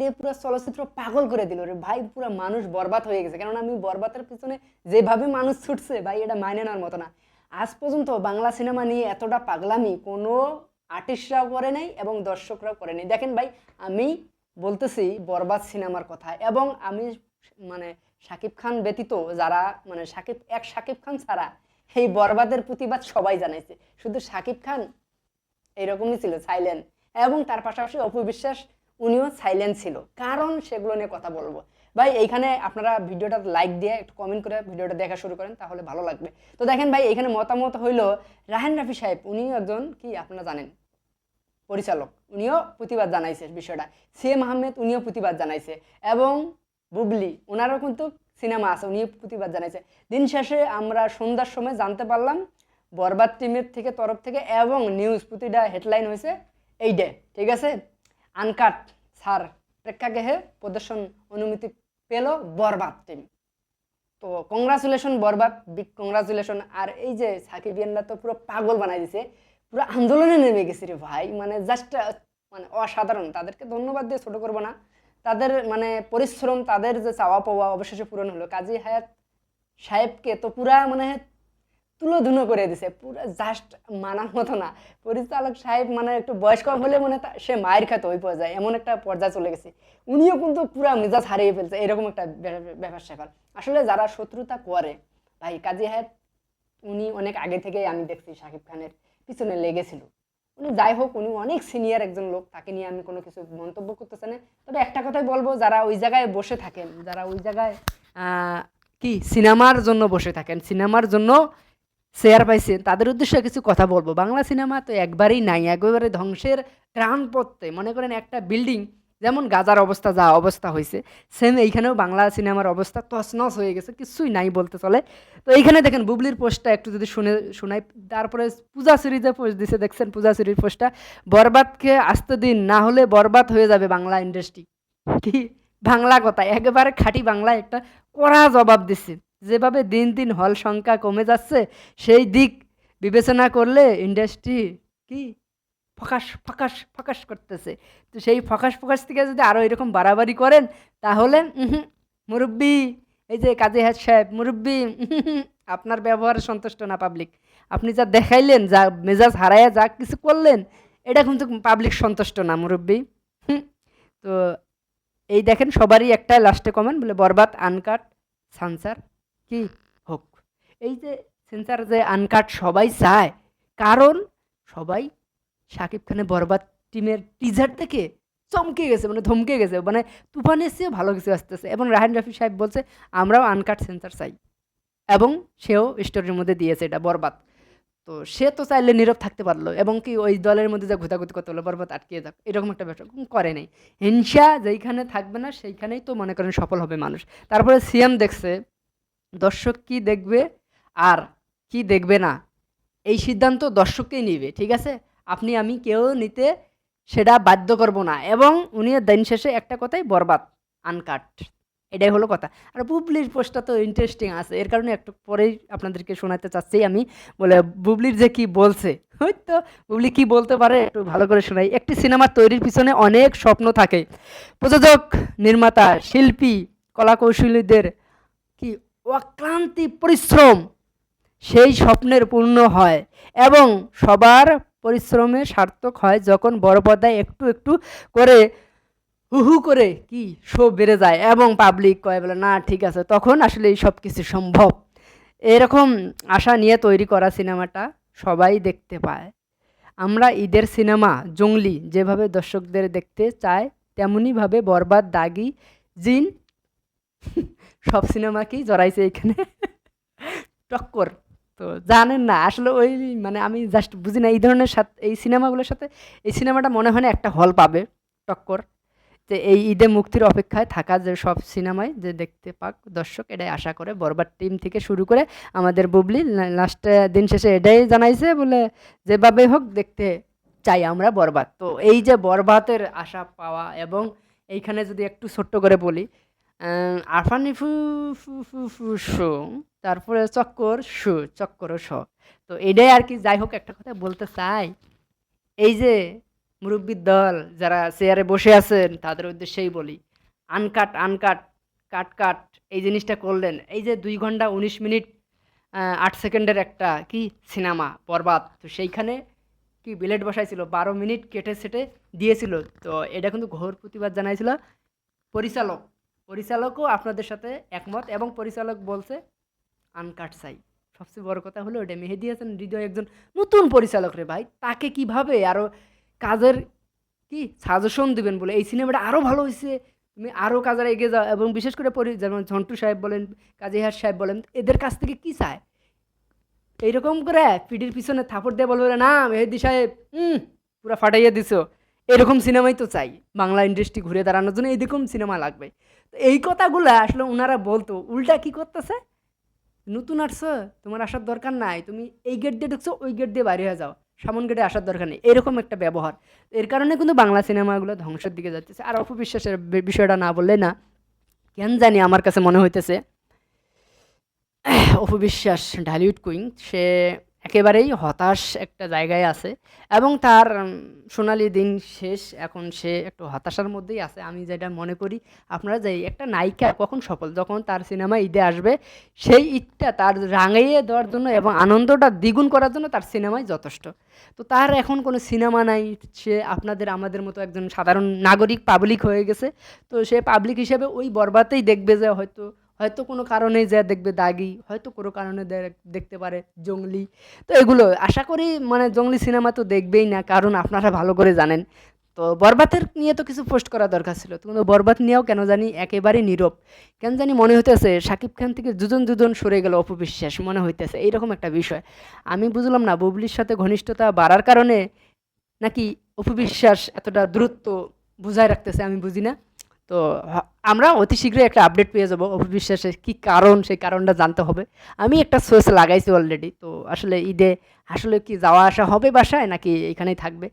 দিয়ে পুরো চলচ্চিত্র পাগল করে দিল রে। ভাই, পুরো মানুষ বরবাদ হয়ে গেছে। কারণ আমি বরবাদের পিছনে যেভাবে মানুষ ছুটছে, ভাই, এটা মাইনে নেওয়ার মতো না। আজ পর্যন্ত বাংলা সিনেমা নিয়ে এতটা পাগলামি কোনো আর্টিস্টরাও করে নাই এবং দর্শকরাও করে নাই। দেখেন ভাই, আমি বলতেছি বরবাদ সিনেমার কথা এবং আমি মানে শাকিব খান ব্যতীত যারা মানে শাকিব, এক শাকিব খান ছাড়া এই বরবাদের প্রতিবাদ সবাই জানাইছে। শুধু শাকিব খান এরকমই ছিল সাইলেন্ট এবং তার পাশাপাশি অপু বিশ্বাস উনিও সাইলেন্ট ছিল। কারণ সেগুলো নিয়ে কথা বলব। ভাই, এইখানে আপনারা ভিডিওটা লাইক দিয়ে একটু কমেন্ট করে ভিডিওটা দেখা শুরু করেন, তাহলে ভালো লাগবে। তো দেখেন ভাই এখানে মতামত হইল রাহেন রাফি সাহেব, উনিও একজন কি আপনারা জানেন? পরিচালক। উনিও প্রতিবাদ জানাইছে বিষয়টা। সিএম আহমেদ উনিও প্রতিবাদ জানাইছে। এবং বুবলি ওনারও কিন্তু সিনেমা আছে, উনিও প্রতিবাদ জানাইছে। দিন শেষে আমরা সন্ধ্যার সময় জানতে পারলাম, বরবাদ টিমের থেকে তরফ থেকে এবং নিউজ প্রতিটা হেডলাইন হয়েছে এই ঠিক আছে? আনকাট স্যার প্রেক্ষাগৃহে প্রদর্শন অনুমতি পেল বরবাদ টিম। তো কংগ্রাচুলেশন বরবাদ, বিগ কংগ্রাচুলেশন, আর এই যে সাকিবিয়ানরা তো পুরো পাগল বানাই দিছে, পুরো আন্দোলনে নেমে গেছে রে ভাই। মানে জাস্ট মানে অসাধারণ। তাদেরকে ধন্যবাদ দিয়ে ছোট করব না। তাদের মানে পরিশ্রম, তাদের যে চাওয়া পাওয়া অবশেষে পূরণ হলো। কাজী হায়াত সাহেবকে তো পুরা মানে তুলোধুনো করে দিছে। পুরো জাস্ট মানার মতো না। পরিচালক সাহেব মানে একটু বয়স্ক হলে মানে সে মায়ের খেতে ওই পর্যায়ে এমন একটা পর্যায়ে চলে গেছে। উনিও কিন্তু পুরা মেজাজ হারিয়ে ফেলছে। এরকম একটা ব্যাপার- স্যাপার। আসলে যারা শত্রুতা করে, ভাই, কাজী হায়াত, উনি অনেক আগে থেকেই আমি দেখছি শাকিব খানের পিছনে লেগেছিল। উনি যাই হোক, উনি অনেক সিনিয়র একজন লোক। তাকে নিয়ে আমি কোনো কিছু মন্তব্য করতেছে না। তবে একটা কথাই বলব, যারা ওই জায়গায় বসে থাকেন, যারা ওই জায়গায় কি, সিনেমার জন্য বসে থাকেন, সিনেমার জন্য শেয়ার পাইছেন, তাদের উদ্দেশ্যে কিছু কথা বলব। বাংলা সিনেমা তো একবারেই নাই, একেবারে ধ্বংসের ত্রাণ পড়তে মনে করেন একটা বিল্ডিং, যেমন গাজার অবস্থা, যা অবস্থা হয়েছে সেম এইখানেও বাংলা সিনেমার অবস্থা তছনছ হয়ে গেছে, কিছুই নাই বলতে চলে। তো এইখানে দেখেন, বুবলির পোস্টটা একটু যদি শুনে, শোনাই, তারপরে পূজা সিরিজে পোস্ট দিছে, দেখছেন পূজা সিরিজ পোস্টটা? বরবাদকে আসতে দিন, না হলে বরবাদ হয়ে যাবে বাংলা ইন্ডাস্ট্রি কি? বাংলা কথা, একেবারে খাঁটি বাংলা একটা কড়া জবাব দিচ্ছে যেভাবে দিন দিন হল সংখ্যা কমে যাচ্ছে, সেই দিক বিবেচনা করলে ইন্ডাস্ট্রি কি? ফকাশ ফকাশ ফকাশ করতেছে। তো সেই ফকাশ ফকাশ থেকে যদি আরও এরকম বাড়াবাড়ি করেন, তাহলে মুরব্বি, এই যে কাজী হাজ সাহেব, মুরব্বি আপনার ব্যবহারে সন্তুষ্ট না পাবলিক আপনি যা দেখাইলেন, যা মেজাজ হারাইয়া যা কিছু করলেন, এটা কিন্তু পাবলিক সন্তুষ্ট না, মুরব্বি। তো এই দেখেন, সবারই একটা লাস্টে কমেন্ট বলে, বরবাদ আনকাট সানসার কি হোক। এই যে সেন্সার যে আনকাট সবাই চায় কারণ সবাই শাকিব খানের বরবাদ টিমের টিজার থেকে চমকে গেছে মানে ধমকে গেছে মানে তুফানের চেয়ে ভালো কিছু আসতেছে। এবং রাহান রাফি সাহেব বলছে আমরাও আনকাট সেন্সার চাই। এবং সেও স্টোরির মধ্যে দিয়েছে এটা বরবাদ। তো সে তো চাইলে নীরব থাকতে পারল এবং কি ওই দলের মধ্যে যা ঘুতাঘুতি করতে হলো বরবাদ আটকিয়ে যাক এরকম একটা উম, করে নাই। হিংসা যেইখানে থাকবে না সেইখানেই তো মনে করেন সফল হবে মানুষ। তারপরে সিএম দেখছে দর্শক কি দেখবে আর কি দেখবে না? এই সিদ্ধান্ত দর্শককেই নিবে, ঠিক আছে? আপনি, আমি কেউ নিতে সেটা বাধ্য করব না। এবং উনি দিন শেষে একটা কথাই বরবাদ আনকাট এটাই হলো কথা। আর বুবলির পোস্টটা তো ইন্টারেস্টিং আছে। এর কারণে একটু পরেই আপনাদেরকে শোনাতে চাচ্ছি আমি। বলে, বুবলির যে কি বলছে? হয়তো বুবলি কি বলতে পারে একটু ভালো করে শোনাই। একটি সিনেমা তৈরির পিছনে অনেক স্বপ্ন থাকে। প্রযোজক, নির্মাতা, শিল্পী, কলাকৌশলীদের কি অক্লান্তি পরিশ্রম, সেই স্বপ্নের পূর্ণ হয় এবং সবার পরিশ্রমে সার্থক হয় যখন বড় পর্দায় একটু একটু করে হু হু করে কি শো বেড়ে যায় এবং পাবলিক কয় বলে, না, ঠিক আছে। তখন আসলে এই সব কিছু সম্ভব। এরকম আশা নিয়ে তৈরি করা সিনেমাটা সবাই দেখতে পায়। আমরা ঈদের সিনেমা, জঙ্গলি, যেভাবে দর্শকদের দেখতে চায় তেমনইভাবে বরবাদ, দাগি, জিন সব সিনেমাকেই জড়াইছে এখানে। টক্কর। তো জানেন না, আসলে ওই মানে আমি জাস্ট বুঝি না, এই ধরনের সাথে এই সিনেমাগুলোর সাথে, এই সিনেমাটা মনে হয় না একটা হল পাবে, টক্কর। যে এই ঈদে মুক্তির অপেক্ষায় থাকা যে সব সিনেমায় যে দেখতে পাক, দর্শক, এটাই আশা করে, বরবাদ টিম থেকে শুরু করে আমাদের বুবলি লাস্টে দিন শেষে এটাই জানাইছে বলে যেভাবে হোক দেখতে চাই আমরা বরবাদ। তো এই যে বরবাদের আশা পাওয়া এবং এইখানে যদি একটু ছোট্ট করে বলি আরফানি ফু ফু ফু শো তারপরে চক্কর শু চক্কর শ তো এটাই আর কি যাই হোক একটা কথা বলতে চাই। এই যে মুরব্বীর দল যারা চেয়ারে বসে আছেন, তাদের উদ্দেশ্যেই বলি। আনকাট আনকাট, কাট কাট, এই জিনিসটা করলেন। এই যে দুই ঘণ্টা উনিশ মিনিট আট সেকেন্ডের একটা কি সিনেমা, বরবাদ। তো সেইখানে কি বিলেট বসাইছিল, বারো মিনিট কেটে সেটে দিয়েছিল। তো এটা কিন্তু ঘোর প্রতিবাদ জানাইছিল। পরিচালক পরিচালকও আপনাদের সাথে একমত এবং পরিচালক বলছে, আনকাট চাই সবচেয়ে বড় কথা হলো ওটা মেহেদি হাসান হৃদয় একজন নতুন পরিচালক রে ভাই। তাকে কীভাবে আরও কাজের কি সাজেশন দিবেন বলে? এই সিনেমাটা আরও ভালো হয়েছে তুমি আরও কাজের এগিয়ে যাও এবং বিশেষ করে পরি, যেমন ঝন্টু সাহেব বলেন কাজীহার সাহেব বলেন, এদের কাছ থেকে কি চায়? এইরকম করে পিঠির পিছনে থাপড় দিয়ে বলবে, না মেহেদি সাহেব, হুম, পুরো ফাটাইয়া দিছো। এরকম সিনেমাই তো চাই, বাংলা ইন্ডাস্ট্রি ঘুরে দাঁড়ানোর জন্য এইরকম সিনেমা লাগবে। তো এই কথাগুলো আসলে ওনারা বলতো, উল্টা কি করতেছে? নতুন আসছো, তোমার আসার দরকার নাই, তুমি এই গেট দিয়ে ঢুকছো, ওই গেট দিয়ে বাইরে হয়ে যাও, সামন গেটে আসার দরকার নেই, এরকম একটা ব্যবহার। এর কারণে কিন্তু বাংলা সিনেমাগুলো ধ্বংসের দিকে যাচ্ছে। আর অপবিশ্বাসের বিষয়টা না বললে না, কেন জানি আমার কাছে মনে হইতেছে, অপবিশ্বাস, ঢালিউড কুইং সে একেবারেই হতাশ একটা জায়গায় আছে এবং তার সোনালি দিন শেষ। এখন সে একটু হতাশার মধ্যেই আছে। আমি যেটা মনে করি, আপনারা যে একটা নায়িকা কখন সফল? যখন তার সিনেমা ঈদে আসবে, সেই ঈদটা তার রাঙিয়ে দেওয়ার জন্য এবং আনন্দটা দ্বিগুণ করার জন্য তার সিনেমাই যথেষ্ট। তো তার এখন কোনো সিনেমা নাই। সে আপনাদের, আমাদের মতো একজন সাধারণ নাগরিক পাবলিক হয়ে গেছে। তো সে পাবলিক হিসেবে ওই বরবাতেই দেখবে যে হয়তো হয়তো কোনো কারণে যা দেখবে দাগি, হয়তো কোনো কারণে দেখতে পারে জঙ্গলি। তো এগুলো আশা করি মানে জঙ্গলি সিনেমা তো দেখবেই না, কারণ আপনারা ভালো করে জানেন। তো বরবাতের নিয়ে তো কিছু পোস্ট করা দরকার ছিল। কিন্তু বরবাদ নিয়েও কেন জানি একেবারে নীরব। কেন জানি মনে হইতেছে শাকিব খান থেকে দুজন দুজন সরে গেল অপবিশ্বাস, মনে হইতেছে। এইরকম একটা বিষয়। আমি বুঝলাম না বুবলির সাথে ঘনিষ্ঠতা বাড়ার কারণে নাকি অপবিশ্বাস এতটা দূরত্ব বুঝায় রাখতেছে আমি বুঝি না। তো আমরা অতি শীঘ্রই একটা আপডেট পেয়ে যাব অবিশ্বাসের কী কারণ, সেই কারণটা জানতে হবে। আমি একটা সোর্স লাগাইছি অলরেডি তো আসলে ঈদে আসলে কি যাওয়া আসা হবে বাসায় নাকি এখানেই থাকবে?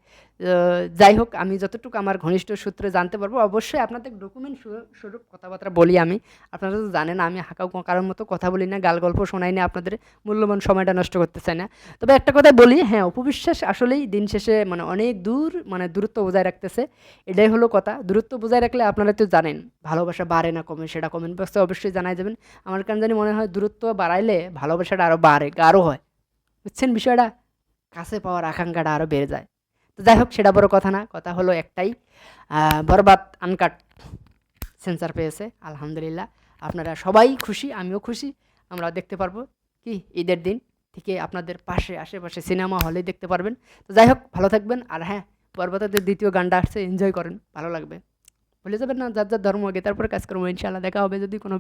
যাই হোক, আমি যতটুকু আমার ঘনিষ্ঠ সূত্রে জানতে পারব, অবশ্যই আপনাদের ডকুমেন্ট স্বরূপ কথাবার্তা বলি আমি। আপনারা তো জানেন, আমি হাঁকাও কারোর মতো কথা বলি না, গাল গল্প শোনাই না, আপনাদের মূল্যবান সময়টা নষ্ট করতে চাই না। তবে একটা কথা বলি হ্যাঁ অপবিশ্বাস আসলেই দিন শেষে মানে অনেক দূর মানে দূরত্ব বজায় রাখতেছে। এটাই হলো কথা। দূরত্ব বজায় রাখলে আপনারা তো জানেন, ভালোবাসা বাড়ে না কমে, সেটা কমেন্ট বক্সে অবশ্যই জানাই যাবেন। আমার কেন জানি মনে হয় দূরত্ব বাড়াইলে ভালোবাসাটা আরও বাড়ে, গাঢ় হয়। বুঝছেন বিষয়টা? কাছে পাওয়ার আকাঙ্ক্ষাটা আরও বেড়ে যায়। তো যাই হোক, সেটা বড় কথা না, কথা হলো একটাই। বরবাদ আনকাট সেন্সার পেয়েছে, আলহামদুলিল্লাহ। আপনারা সবাই খুশি, আমিও খুশি আমরা দেখতে পারব কি ঈদের দিন থেকে আপনাদের পাশে, আশেপাশে সিনেমা হলে দেখতে পারবেন। তো যাই হোক, ভালো থাকবেন, আর হ্যাঁ বরবাদের দ্বিতীয় গানটা আসছে এনজয় করেন, ভালো লাগবে। ভুলে যাবেন না, যার যার ধর্ম আগে, তারপরে কাজ করব ইনশাআল্লাহ দেখা হবে যদি কোনো